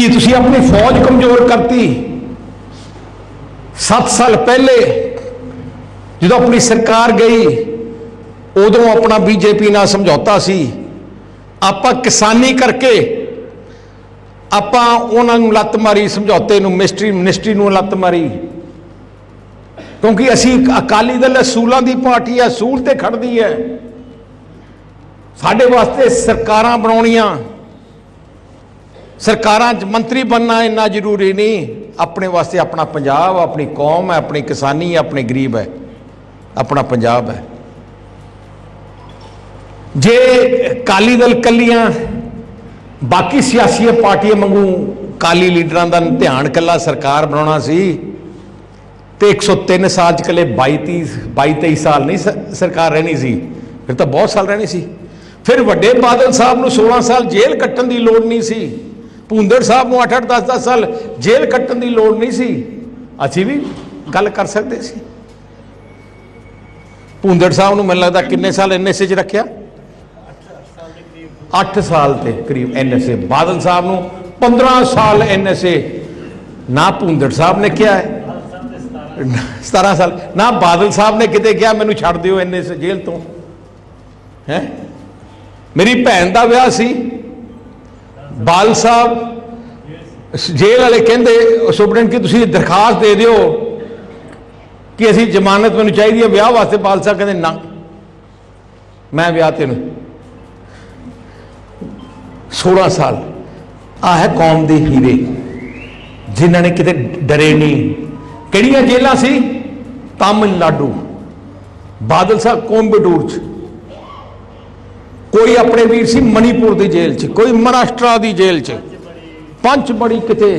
ਕੀ ਤੁਸੀਂ ਆਪਣੀ ਫੌਜ ਕਮਜ਼ੋਰ ਕਰਤੀ। 7 ਸਾਲ ਪਹਿਲੇ ਜਦੋਂ ਆਪਣੀ ਸਰਕਾਰ ਗਈ, ਉਦੋਂ ਆਪਣਾ ਬੀਜੇਪੀ ਨਾਲ ਸਮਝੌਤਾ ਸੀ। ਆਪਾਂ ਕਿਸਾਨੀ ਕਰਕੇ ਆਪਾਂ ਉਹਨਾਂ ਨੂੰ ਲੱਤ ਮਾਰੀ, ਸਮਝੌਤੇ ਨੂੰ, ਮਿਸਟਰੀ, ਮਿਨਿਸਟਰੀ ਨੂੰ ਲੱਤ ਮਾਰੀ। ਕਿਉਂਕਿ ਅਸੀਂ ਅਕਾਲੀ ਦਲ ਅਸੂਲਾਂ ਦੀ ਪਾਰਟੀ ਹੈ ਅਸੂਲ ਤੇ ਖੜਦੀ ਹੈ। ਸਾਡੇ ਵਾਸਤੇ ਸਰਕਾਰਾਂ ਬਣਾਉਣੀਆਂ। ਸਰਕਾਰਾਂ 'ਚ ਮੰਤਰੀ ਬਣਨਾ ਇੰਨਾ ਜ਼ਰੂਰੀ ਨਹੀਂ। ਆਪਣੇ ਵਾਸਤੇ ਆਪਣਾ ਪੰਜਾਬ, ਆਪਣੀ ਕੌਮ ਹੈ, ਆਪਣੀ ਕਿਸਾਨੀ ਹੈ, ਆਪਣੇ ਗਰੀਬ ਹੈ। ਆਪਣਾ ਪੰਜਾਬ ਹੈ। ਜੇ ਅਕਾਲੀ ਦਲ ਕੱਲੀਆਂ, ਬਾਕੀ ਸਿਆਸੀ ਪਾਰਟੀਆਂ ਵਾਂਗੂ ਕਾਲੀ ਲੀਡਰਾਂ ਦਾ ਧਿਆਨ ਕੱਲਾ ਸਰਕਾਰ ਬਣਾਉਣਾ ਸੀ ਤੇ 103 ਸਾਲ ਚ ਕੱਲੇ 22 30 22 23 ਸਾਲ ਨਹੀਂ ਸ- ਸਰਕਾਰ ਰਹਿਣੀ ਸੀ, ਫਿਰ ਤਾਂ ਬਹੁਤ ਸਾਲ ਰਹਿਣੀ ਸੀ। ਫਿਰ ਵੱਡੇ ਬਾਦਲ ਸਾਹਿਬ ਨੂੰ 16 ਸਾਲ ਜੇਲ੍ਹ ਕੱਟਣ ਦੀ ਲੋੜ ਨਹੀਂ ਸੀ। ਭੁੰਦੜ ਸਾਹਿਬ ਨੂੰ 8 8 10 10 ਸਾਲ ਜੇਲ੍ਹ ਕੱਟਣ ਦੀ ਲੋੜ ਨਹੀਂ ਸੀ। ਅਸੀਂ ਵੀ ਗੱਲ ਕਰ ਸਕਦੇ ਸੀ। ਭੁੰਦੜ ਸਾਹਿਬ ਨੂੰ ਮੈਨੂੰ ਲੱਗਦਾ ਕਿੰਨੇ ਸਾਲ ਐਨਐਸਏ ਚ ਰੱਖਿਆ? 8 ਸਾਲ ਤੇ ਕਰੀਬ ਐਨਐਸਏ ਬਾਦਲ ਸਾਹਿਬ ਨੂੰ 15 ਸਾਲ ਐਨਐਸਏ ਨਾ ਭੁੰਦੜ ਸਾਹਿਬ ਨੇ ਕਿਹਾ ਹੈ। 17 ਸਾਲ। ਨਾ ਬਾਦਲ ਸਾਹਿਬ ਨੇ ਕਿਤੇ ਕਿਹਾ, ਮੈਨੂੰ ਛੱਡ ਦਿਓ ਐਨਐਸਏ ਜੇਲ੍ਹ ਤੋਂ। ਹੈ? ਮੇਰੀ ਭੈਣ ਦਾ ਵਿਆਹ ਸੀ। ਬਾਲ ਸਾਹਿਬ, ਜੇਲ੍ਹ ਵਾਲੇ ਕਹਿੰਦੇ ਸੁਪਰਡੈਂਟ ਕਿ ਤੁਸੀਂ ਦਰਖਾਸਤ ਦੇ ਦਿਓ ਕਿ ਅਸੀਂ ਜ਼ਮਾਨਤ ਮੈਨੂੰ ਚਾਹੀਦੀ ਹੈ, ਵਿਆਹ ਵਾਸਤੇ ਬਾਲ ਸਾਹਿਬ ਕਹਿੰਦੇ, ਨਾ। ਮੈਂ ਵਿਆਹ ਤੈਨੂੰ 16 ਸਾਲ ਆ ਹੈ ਕੌਮ ਦੇ ਹੀਰੇ, ਜਿਨ੍ਹਾਂ ਨੇ ਕਿਤੇ ਡਰੇ ਨਹੀਂ। ਕਿਹੜੀਆਂ ਜੇਲਾਂ ਸੀ? ਤਾਮਿਲਨਾਡੂ। ਬਾਦਲ ਸਾਹਿਬ ਕੋਂਬਟੂਰ ਚ। ਕੋਈ ਆਪਣੇ ਵੀਰ ਸੀ ਮਣੀਪੁਰ ਦੀ ਜੇਲ੍ਹ ਚ, ਕੋਈ ਮਹਾਰਾਸ਼ਟਰ ਦੀ ਜੇਲ੍ਹ ਚ। ਪੰਚ ਬੜੀ ਕਿਤੇ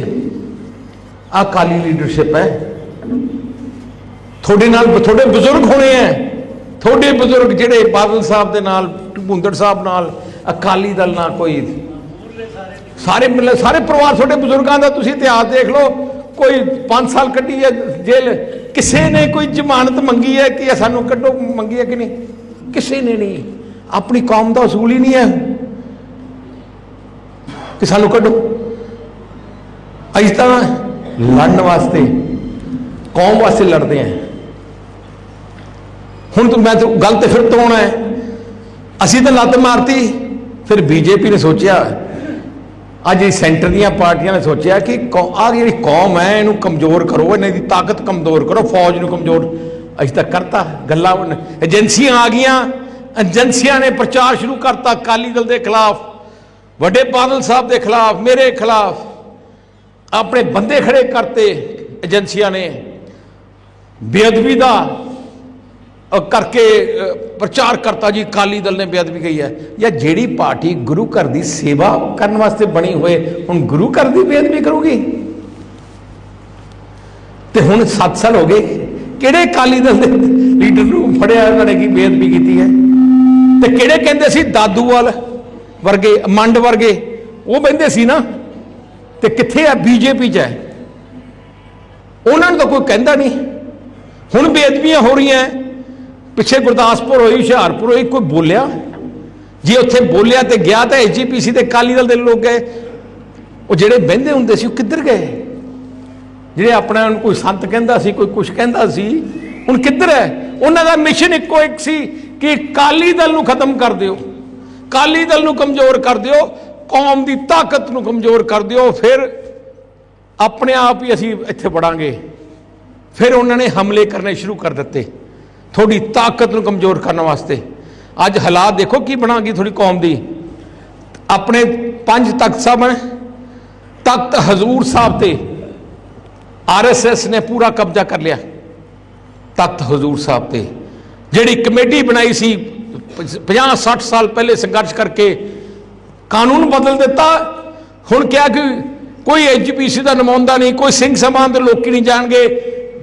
ਆ ਕਾਲੀ ਲੀਡਰਸ਼ਿਪ ਹੈ। ਤੁਹਾਡੇ ਨਾਲ ਤੁਹਾਡੇ ਬਜ਼ੁਰਗ ਹੋਣੇ ਐ ਤੁਹਾਡੇ ਬਜ਼ੁਰਗ ਜਿਹੜੇ ਬਾਦਲ ਸਾਹਿਬ ਦੇ ਨਾਲ ਭੁੰਦੜ ਸਾਹਿਬ ਨਾਲ, ਅਕਾਲੀ ਦਲ ਨਾਲ ਕੋਈ ਸਾਰੇ ਮਿਲੇ ਸਾਰੇ ਪਰਿਵਾਰ ਤੁਹਾਡੇ ਬਜ਼ੁਰਗਾਂ ਦਾ ਤੁਸੀਂ ਇਤਿਹਾਸ ਦੇਖ ਲਓ। ਕੋਈ 5 ਸਾਲ ਕੱਢੀ ਹੈ ਜੇਲ੍ਹ। ਕਿਸੇ ਨੇ ਕੋਈ ਜ਼ਮਾਨਤ ਮੰਗੀ ਹੈ ਕਿ ਸਾਨੂੰ ਕੱਢੋ, ਮੰਗੀ ਹੈ ਕਿ ਨਹੀਂ? ਕਿਸੇ ਨੇ ਨਹੀਂ। ਆਪਣੀ ਕੌਮ ਦਾ ਅਸੂਲ ਹੀ ਨਹੀਂ ਹੈ ਕਿ ਸਾਨੂੰ ਕੱਢੋ। ਅਸੀਂ ਤਾਂ ਲੜਨ ਵਾਸਤੇ, ਕੌਮ ਵਾਸਤੇ ਲੜਦੇ ਆਂ ਹੁਣ ਤੂੰ ਮੈਂ ਤੂੰ ਗੱਲ ਫਿਰ ਤੋਂ ਆਉਣਾ ਹੈ। ਅਸੀਂ ਤਾਂ ਲੱਤ ਮਾਰਤੀ, ਫਿਰ ਬੀਜੇਪੀ ਨੇ ਸੋਚਿਆ। ਅੱਜ ਇਹ ਸੈਂਟਰ ਦੀਆਂ ਪਾਰਟੀਆਂ ਨੇ ਸੋਚਿਆ ਕਿ ਆ ਜਿਹੜੀ ਕੌਮ ਹੈ, ਇਹਨੂੰ ਕਮਜ਼ੋਰ ਕਰੋ, ਇਹਨਾਂ ਦੀ ਤਾਕਤ ਕਮਜ਼ੋਰ ਕਰੋ, ਫੌਜ ਨੂੰ ਕਮਜ਼ੋਰ। ਅਸੀਂ ਤਾਂ ਕਰਤਾ, ਗੱਲਾਂ ਏਜੰਸੀਆਂ ਆ ਗਈਆਂ। ਏਜੰਸੀਆਂ ਨੇ ਪ੍ਰਚਾਰ ਸ਼ੁਰੂ ਕਰਤਾ ਅਕਾਲੀ ਦਲ ਦੇ ਖਿਲਾਫ, ਵੱਡੇ ਬਾਦਲ ਸਾਹਿਬ ਦੇ ਖਿਲਾਫ, ਮੇਰੇ ਖਿਲਾਫ। ਆਪਣੇ ਬੰਦੇ ਖੜੇ ਕਰਤੇ ਏਜੰਸੀਆਂ ਨੇ। ਬੇਅਦਬੀ ਦਾ ਕਰਕੇ ਪ੍ਰਚਾਰ ਕਰਤਾ ਜੀ ਅਕਾਲੀ ਦਲ ਨੇ ਬੇਅਦਬੀ ਕਹੀ ਹੈ। ਜਾਂ ਜਿਹੜੀ ਪਾਰਟੀ ਗੁਰੂ ਘਰ ਦੀ ਸੇਵਾ ਕਰਨ ਵਾਸਤੇ ਬਣੀ ਹੋਏ, ਹੁਣ ਗੁਰੂ ਘਰ ਦੀ ਬੇਅਦਬੀ ਕਰੂਗੀ? ਤੇ ਹੁਣ 7 ਸਾਲ ਹੋ ਗਏ, ਕਿਹੜੇ ਅਕਾਲੀ ਦਲ ਦੇ ਲੀਡਰ ਨੂੰ ਫੜਿਆ ਉਹਨਾਂ ਨੇ ਕੀ ਬੇਅਦਬੀ ਕੀਤੀ ਹੈ? ਤੇ ਕਿਹੜੇ ਕਹਿੰਦੇ ਸੀ? ਦਾਦੂਵਾਲ ਵਰਗੇ, ਮੰਡ ਵਰਗੇ। ਉਹ ਬੰਦੇ ਸੀ ਨਾ। ਤੇ ਕਿੱਥੇ ਆ? ਬੀਜੇਪੀ ਚ ਹੈ। ਉਹਨਾਂ ਨੂੰ ਤਾਂ ਕੋਈ ਕਹਿੰਦਾ ਨਹੀਂ। ਹੁਣ ਬੇਅਦਬੀਆਂ ਹੋ ਰਹੀਆਂ ਪਿੱਛੇ ਗੁਰਦਾਸਪੁਰ ਹੋਈ, ਹੁਸ਼ਿਆਰਪੁਰ ਹੋਈ, ਕੋਈ ਬੋਲਿਆ? ਜੇ ਉੱਥੇ ਬੋਲਿਆ ਤੇ ਗਿਆ ਤਾਂ ਐਜੀਪੀਸੀ ਤੇ ਅਕਾਲੀ ਦਲ ਦੇ ਲੋਕ ਗਏ। ਉਹ ਜਿਹੜੇ ਬਹਿੰਦੇ ਹੁੰਦੇ ਸੀ, ਉਹ ਕਿੱਧਰ ਗਏ? ਜਿਹੜੇ ਆਪਣਾ ਕੋਈ ਸੰਤ ਕਹਿੰਦਾ ਸੀ, ਕੋਈ ਕੁਝ ਕਹਿੰਦਾ ਸੀ, ਹੁਣ ਕਿੱਧਰ ਹੈ ਉਹਨਾਂ ਦਾ ਮਿਸ਼ਨ ਇੱਕੋ ਇੱਕ ਸੀ ਕਿ ਅਕਾਲੀ ਦਲ ਨੂੰ ਖਤਮ ਕਰ ਦਿਓ। ਅਕਾਲੀ ਦਲ ਨੂੰ ਕਮਜ਼ੋਰ ਕਰ ਦਿਓ, ਕੌਮ ਦੀ ਤਾਕਤ ਨੂੰ ਕਮਜ਼ੋਰ ਕਰ ਦਿਓ, ਫਿਰ ਆਪਣੇ ਆਪ ਹੀ ਅਸੀਂ ਇੱਥੇ ਵੜਾਂਗੇ। ਫਿਰ ਉਹਨਾਂ ਨੇ ਹਮਲੇ ਕਰਨੇ ਸ਼ੁਰੂ ਕਰ ਦਿੱਤੇ। ਤੁਹਾਡੀ ਤਾਕਤ ਨੂੰ ਕਮਜ਼ੋਰ ਕਰਨ ਵਾਸਤੇ। ਅੱਜ ਹਾਲਾਤ ਦੇਖੋ ਕੀ ਬਣਾ ਗਈ ਤੁਹਾਡੀ ਕੌਮ ਦੀ। ਆਪਣੇ ਪੰਜ ਤਖਤ ਸਾਹਿਬ ਨੇ ਤਖਤ ਹਜ਼ੂਰ ਸਾਹਿਬ ਤੇ ਆਰਐਸਐਸ ਨੇ ਪੂਰਾ ਕਬਜ਼ਾ ਕਰ ਲਿਆ। ਤਖਤ ਹਜ਼ੂਰ ਸਾਹਿਬ ਤੇ। ਜਿਹੜੀ ਕਮੇਟੀ ਬਣਾਈ ਸੀ 50 60 ਸਾਲ ਪਹਿਲੇ ਸੰਘਰਸ਼ ਕਰਕੇ ਕਾਨੂੰਨ ਬਦਲ ਦਿੱਤਾ। ਹੁਣ ਕਿਹਾ ਕਿ ਕੋਈ ਐਜੀਪੀਸੀ ਦਾ ਨੁਮਾਇੰਦਾ ਨਹੀਂ, ਕੋਈ ਸਿੰਘ ਸਮਾਨ ਦੇ ਲੋਕੀ ਨਹੀਂ ਜਾਣਗੇ।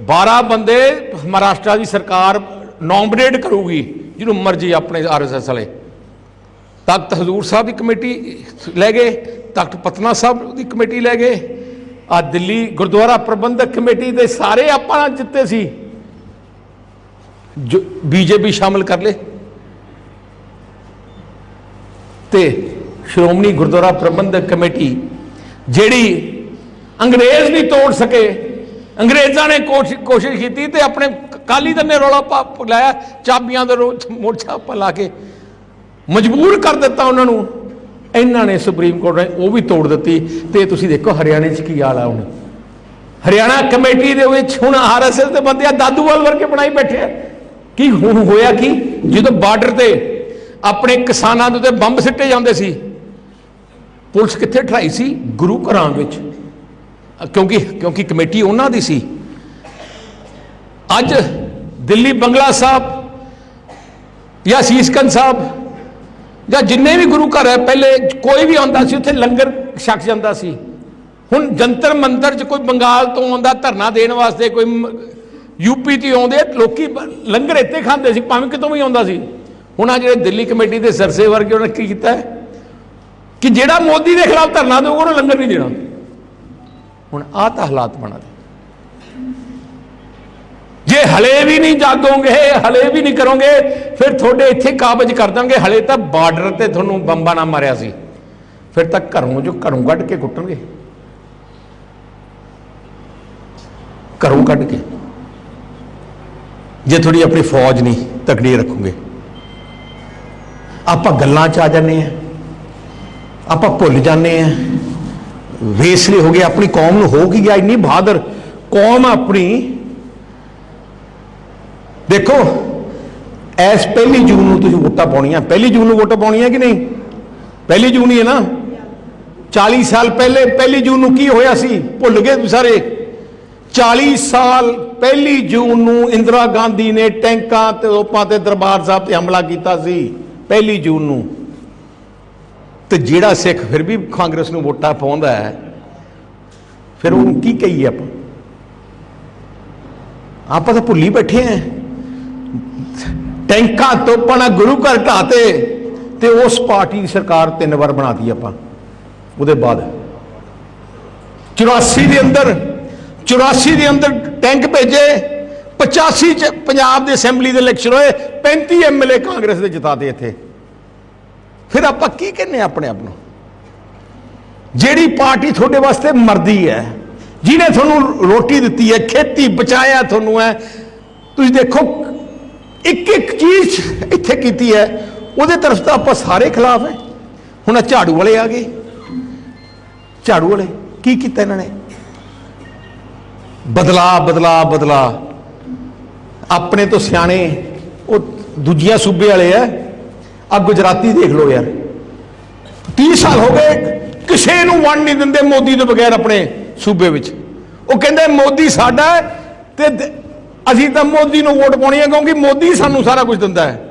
12 ਬੰਦੇ ਮਹਾਰਾਸ਼ਟਰ ਦੀ ਸਰਕਾਰ ਨੋਮੀਨੇਟ ਕਰੂਗੀ, ਜਿਹਨੂੰ ਮਰਜ਼ੀ ਆਪਣੇ ਆਰਐਸਐਸ ਵਾਲੇ। ਤਖਤ ਹਜ਼ੂਰ ਸਾਹਿਬ ਦੀ ਕਮੇਟੀ ਲੈ ਗਏ, ਤਖਤ ਪਤਨਾ ਸਾਹਿਬ ਦੀ ਕਮੇਟੀ ਲੈ ਗਏ। ਆ ਦਿੱਲੀ ਗੁਰਦੁਆਰਾ ਪ੍ਰਬੰਧਕ ਕਮੇਟੀ ਦੇ ਸਾਰੇ ਆਪਾਂ ਜਿੱਤੇ ਸੀ। ਜੋ ਬੀਜੇਪੀ ਸ਼ਾਮਲ ਕਰ ਲੇ। ਤੇ ਸ਼੍ਰੋਮਣੀ ਗੁਰਦੁਆਰਾ ਪ੍ਰਬੰਧਕ ਕਮੇਟੀ ਜਿਹੜੀ ਅੰਗਰੇਜ਼ ਨਹੀਂ ਤੋੜ ਸਕੇ, ਅੰਗਰੇਜ਼ਾਂ ਨੇ ਕੋਸ਼ਿ- ਕੋਸ਼ਿਸ਼ ਕੀਤੀ ਤੇ ਆਪਣੇ ਕਾਲੀ ਦਲ ਨੇ ਰੌਲਾ ਪਾ, ਲਾਇਆ, ਚਾਬੀਆਂ ਦਾ ਰੋ- ਮੋਰਚਾ ਪਾ ਲਾ ਕੇ। ਮਜਬੂਰ ਕਰ ਦਿੱਤਾ ਉਹਨਾਂ ਨੂੰ। ਇਹਨਾਂ ਨੇ ਸੁਪਰੀਮ ਕੋਰਟ ਨੇ ਉਹ ਵੀ ਤੋੜ ਦਿੱਤੀ। ਤੇ ਤੁਸੀਂ ਦੇਖੋ ਹਰਿਆਣੇ 'ਚ ਕੀ ਹਾਲ ਆ ਹੁਣ। ਹਰਿਆਣਾ ਕਮੇਟੀ ਦੇ ਵਿੱਚ ਹੁਣ ਆਰਐਸਐਸ ਦੇ ਬੰਦੇ ਆ ਦਾਦੂਵਾਲ ਵਰਗੇ ਬਣਾਈ ਬੈਠੇ ਆ। ਕੀ ਹੁਣ ਹੋਇਆ ਕੀ? ਜਦੋਂ ਬਾਰਡਰ ਤੇ ਆਪਣੇ ਕਿਸਾਨਾਂ ਦੇ ਉੱਤੇ ਬੰਬ ਸਿੱਟੇ ਜਾਂਦੇ ਸੀ, ਪੁਲਿਸ ਕਿੱਥੇ ਠਰਾਈ ਸੀ? ਗੁਰੂ ਘਰਾਂ ਵਿੱਚ। ਕਿਉਂਕਿ ਕਿਉਂਕਿ ਕਮੇਟੀ ਉਹਨਾਂ ਦੀ ਸੀ। ਅੱਜ ਦਿੱਲੀ ਬੰਗਲਾ ਸਾਹਿਬ ਜਾਂ ਸੀਸਕੰਦ ਸਾਹਿਬ ਜਾਂ ਜਿੰਨੇ ਵੀ ਗੁਰੂ ਘਰ ਹੈ, ਪਹਿਲੇ ਕੋਈ ਵੀ ਆਉਂਦਾ ਸੀ, ਉੱਥੇ ਲੰਗਰ ਛਕ ਜਾਂਦਾ ਸੀ। ਹੁਣ ਜੰਤਰ ਮੰਤਰ ਚ ਕੋਈ ਬੰਗਾਲ ਤੋਂ ਆਉਂਦਾ ਧਰਨਾ ਦੇਣ ਵਾਸਤੇ, ਕੋਈ ਯੂਪੀ ਤੋਂ ਆਉਂਦੇ ਲੋਕੀ ਲੰਗਰ ਇੱਥੇ ਖਾਂਦੇ ਸੀ, ਭਾਵੇਂ ਕਿਤੋਂ ਵੀ ਆਉਂਦਾ ਸੀ। ਹੁਣ ਆ ਜਿਹੜੇ ਦਿੱਲੀ ਕਮੇਟੀ ਦੇ ਸਰਸੇ ਵਰਗੇ ਉਹਨਾਂ ਕੀ ਕੀਤਾ ਕਿ ਜਿਹੜਾ ਮੋਦੀ ਦੇ ਖਿਲਾਫ ਧਰਨਾ ਦੇਊਗਾ, ਉਹਨੂੰ ਲੰਗਰ ਨਹੀਂ ਦੇਣਾ। ਹੁਣ ਆਹ ਤਾਂ ਹਾਲਾਤ ਬਣਾ ਦੇ। ਜੇ ਹਲੇ ਵੀ ਨਹੀਂ ਜਾਗੋਗੇ, ਹਲੇ ਵੀ ਨਹੀਂ ਕਰੋਗੇ, ਫਿਰ ਤੁਹਾਡੇ ਇੱਥੇ ਕਾਬਜ ਕਰ ਦਾਂਗੇ। ਹਲੇ ਤਾਂ ਬਾਰਡਰ ਤੇ ਤੁਹਾਨੂੰ ਬੰਬਾਂ ਨਾਲ ਮਾਰਿਆ ਸੀ। ਫਿਰ ਤਾਂ ਘਰੋਂ ਜੋ ਘਰੋਂ ਕੱਢ ਕੇ ਕੁੱਟਣਗੇ। ਘਰੋਂ ਕੱਢ ਕੇ। ਜੇ ਥੋੜੀ ਆਪਣੀ ਫੌਜ ਨਹੀਂ, ਤਕੜੀ ਰੱਖੋਗੇ। ਆਪਾਂ ਗੱਲਾਂ 'ਚ ਆ ਜਾਂਦੇ ਆ ਆਪਾਂ ਭੁੱਲ ਜਾਂਦੇ ਆ ਵੇਸਲੇ ਹੋ ਗਏ ਆਪਣੀ ਕੌਮ ਨੂੰ ਹੋ ਕੀ ਗਿਆ ਇੰਨੀ ਬਹਾਦਰ। ਕੌਮ ਆਪਣੀ ਦੇਖੋ, ਐਸ ਪਹਿਲੀ ਜੂਨ ਨੂੰ ਤੁਸੀਂ ਵੋਟਾਂ ਪਾਉਣੀਆਂ। ਪਹਿਲੀ ਜੂਨ ਨੂੰ ਵੋਟਾਂ ਪਾਉਣੀਆਂ ਕਿ ਨਹੀਂ? ਪਹਿਲੀ ਜੂਨ ਹੀ ਹੈ ਨਾ। 40 ਸਾਲ ਪਹਿਲੇ, ਪਹਿਲੀ ਜੂਨ ਨੂੰ ਕੀ ਹੋਇਆ ਸੀ? ਭੁੱਲ ਗਏ ਸਾਰੇ। 40 ਸਾਲ ਪਹਿਲੀ ਜੂਨ ਨੂੰ ਇੰਦਰਾ ਗਾਂਧੀ ਨੇ ਟੈਂਕਾਂ ਤੇ ਤੋਪਾਂ ਤੇ ਦਰਬਾਰ ਸਾਹਿਬ ਤੇ ਹਮਲਾ ਕੀਤਾ ਸੀ, ਪਹਿਲੀ ਜੂਨ ਨੂੰ। ਤੇ ਜਿਹੜਾ ਸਿੱਖ ਫਿਰ ਵੀ ਕਾਂਗਰਸ ਨੂੰ ਵੋਟਾਂ ਪਾਉਂਦਾ ਹੈ, ਫਿਰ ਉਹਨੂੰ ਕੀ ਕਹੀਏ ਆਪਾਂ? ਆਪਾਂ ਤਾਂ ਭੁੱਲੀ ਬੈਠੇ ਆਂ ਟੈਂਕਾਂ ਤੋਪਾਂ ਨਾਲ ਗੁਰੂ ਘਰ ਢਾਤੇ ਤੇ ਉਸ ਪਾਰਟੀ ਦੀ ਸਰਕਾਰ ਤਿੰਨ ਵਾਰ ਬਣਾਤੀ ਆਪਾਂ। ਉਹਦੇ ਬਾਅਦ 84 ਦੇ ਅੰਦਰ 84 ਦੇ ਅੰਦਰ ਟੈਂਕ ਭੇਜੇ 85 ਚ ਪੰਜਾਬ ਦੇ ਅਸੈਂਬਲੀ ਦੇ ਇਲੈਕਸ਼ਨ ਹੋਏ 35 ਐਮਐਲਏ ਕਾਂਗਰਸ ਦੇ ਜਿਤਾਤੇ ਇੱਥੇ। ਫਿਰ ਆਪਾਂ ਕੀ ਕਹਿੰਨੇ ਆ ਆਪਣੇ ਆਪ ਨੂੰ? ਜਿਹੜੀ ਪਾਰਟੀ ਤੁਹਾਡੇ ਵਾਸਤੇ ਮਰਦੀ ਹੈ, ਜਿਹਨੇ ਤੁਹਾਨੂੰ ਰੋਟੀ ਦਿੱਤੀ ਹੈ, ਖੇਤੀ ਬਚਾਇਆ ਤੁਹਾਨੂੰ ਹੈ, ਤੁਸੀਂ ਦੇਖੋ ਇੱਕ ਇੱਕ ਚੀਜ਼ ਇੱਥੇ ਕੀਤੀ ਹੈ, ਉਹਦੇ ਤਰਫ ਤਾਂ ਆਪਾਂ ਸਾਰੇ ਖਿਲਾਫ ਹੈ। ਹੁਣ ਝਾੜੂ ਵਾਲੇ ਆ ਗਏ। ਝਾੜੂ ਵਾਲੇ, ਕੀ ਕੀਤਾ ਇਹਨਾਂ ਨੇ? ਬਦਲਾ ਬਦਲਾ ਬਦਲਾ। ਆਪਣੇ ਤੋਂ ਸਿਆਣੇ, ਉਹ ਦੂਜੀਆਂ ਸੂਬੇ ਵਾਲੇ ਆ ਆ ਗੁਜਰਾਤੀ ਦੇਖ ਲਓ ਯਾਰ। 30 ਸਾਲ ਹੋ ਗਏ, ਕਿਸੇ ਨੂੰ ਵੰਡ ਨਹੀਂ ਦਿੰਦੇ ਮੋਦੀ ਤੋਂ ਬਗੈਰ ਆਪਣੇ ਸੂਬੇ ਵਿੱਚ। ਉਹ ਕਹਿੰਦੇ ਮੋਦੀ ਸਾਡਾ ਹੈ ਤੇ ਅਸੀਂ ਤਾਂ ਮੋਦੀ ਨੂੰ ਵੋਟ ਪਾਉਣੀ ਹੈ ਕਿਉਂਕਿ ਮੋਦੀ ਸਾਨੂੰ ਸਾਰਾ ਕੁਝ ਦਿੰਦਾ ਹੈ